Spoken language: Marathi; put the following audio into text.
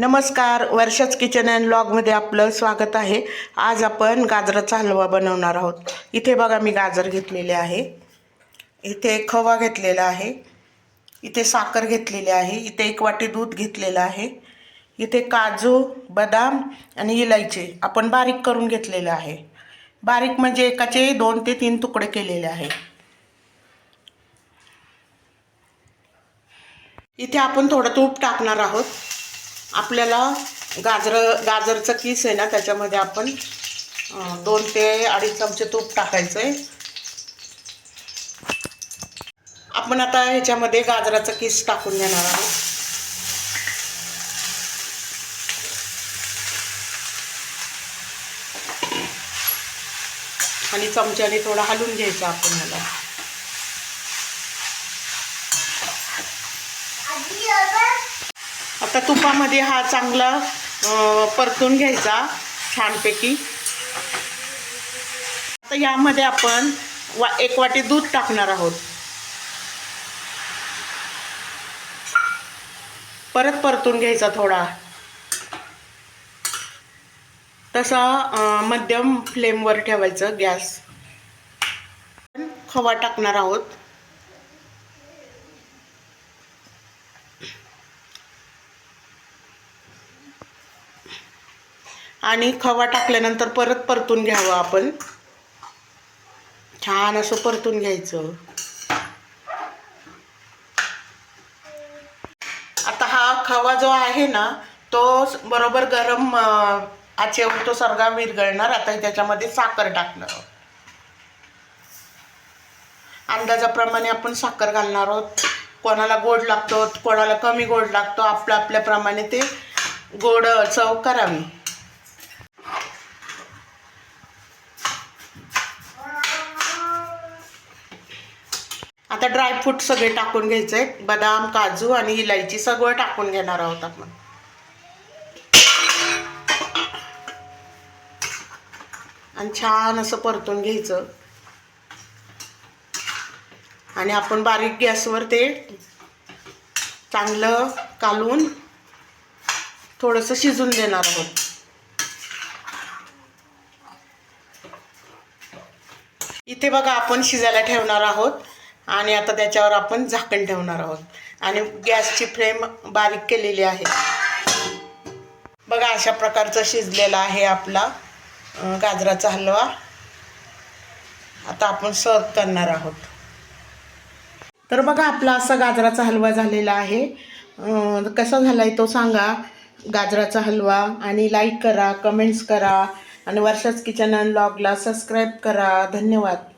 नमस्कार वर्षाच किचन अँड ब्लॉगमध्ये आपलं स्वागत आहे. आज आपण गाजराचा हलवा बनवणार आहोत. इथे बघा मी गाजर घेतलेले आहे. इथे खवा घेतलेला आहे. इथे साखर घेतलेली आहे. इथे एक वाटी दूध घेतलेलं आहे. इथे काजू बदाम आणि इलायची आपण बारीक करून घेतलेलं आहे. बारीक म्हणजे एकाचे दोन ते तीन तुकडे केलेले आहे. इथे आपण थोडं तूप टाकणार आहोत. आपल्याला गाजर गाजरचं किस आहे ना त्याच्यामध्ये आपण दोन ते अडीच चमचे तूप टाकायचं आहे आपण आता ह्याच्यामध्ये गाजराचं किस टाकून घेणार आहोत. आणि चमच्याने थोडं हलून घ्यायचं आपण ह्याला. आता तुपामध्ये हा चांगला परतून घ्यायचा छानपैकी. आता यामध्ये आपण वा एक वाटी दूध टाकणार आहोत. परत परतून घ्यायचा थोडा. तसा मध्यम फ्लेमवर ठेवायचं गॅस. खवा टाकणार आहोत. आणि खवा टाकल्यानंतर परत परतून घ्यावं आपण. छान असं परतून घ्यायचं. आता हा खवा जो आहे ना तो बरोबर गरम आचेवर तो सरगा विरघळणार. आता त्याच्यामध्ये साखर टाकणार. आहोत. अंदाजाप्रमाणे आपण साखर घालणार आहोत. कोणाला गोड लागतो कोणाला कमी गोड लागतो आपल्या आपल्याप्रमाणे ते गोड चव करावी. आता ड्रायफ्रूट सगळे टाकून घ्यायचे आहेत बदाम काजू आणि इलायची सगळं टाकून घेणार आहोत आपण. आणि छान असं परतून घ्यायचं. आणि आपण बारीक गॅसवर ते चांगलं कालून थोडंसं शिजून देणार आहोत. इथे बघा आपण शिजायला ठेवणार आहोत. आणि आता त्याच्यावर आपण झाकण ठेवणार आहोत. आणि गॅसची फ्लेम बारीक केलेली आहे. बघा अशा प्रकारचं शिजलेला आहे आपला गाजराचा हलवा. आता आपण सर्व करणार आहोत. तर बघा आपला असा गाजराचा हलवा झालेला आहे. कसा झाला आहे तो सांगा. गाजराचा हलवा आणि लाईक करा कमेंट्स करा. आणि वर्षाच किचन अनलॉगला सबस्क्राईब करा. धन्यवाद.